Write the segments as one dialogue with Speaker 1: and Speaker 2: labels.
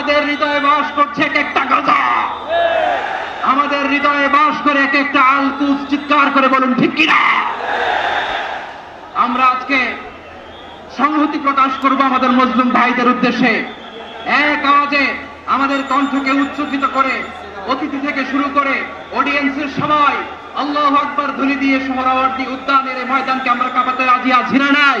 Speaker 1: আমাদের হৃদয়ে বাস করছে এক একটা গাজা আমাদের হৃদয়ে বাস করে এক একটা আলকুস চিৎকার করে বলুন, ঠিক কিনা? আমরা আজকে সংহতি প্রকাশ করব আমাদের মুসলিম ভাইদের উদ্দেশ্যে। এক আওয়াজে আমাদের কণ্ঠকে উচ্চকিত করে, অতিথি থেকে শুরু করে অডিয়েন্সের সময় আল্লাহ আকবর ধ্বনি দিয়ে সোহরাওয়ার্দী উদ্যানের ময়দানকে আমরা কাঁপাতে রাজি আছি না নাই?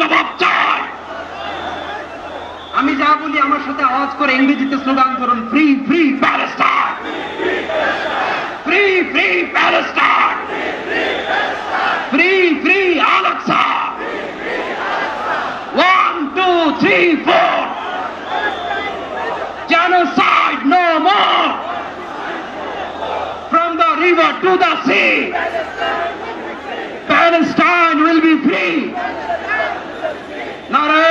Speaker 1: জবাব চায় আমি যা বলি আমার সাথে আওয়াজ করে ইংরেজিতে স্লোগান করুন free free Palestine free free Palestine free free Al Aqsa one two three four genocide no more! From the river to the sea! Palestine will be free! Narayan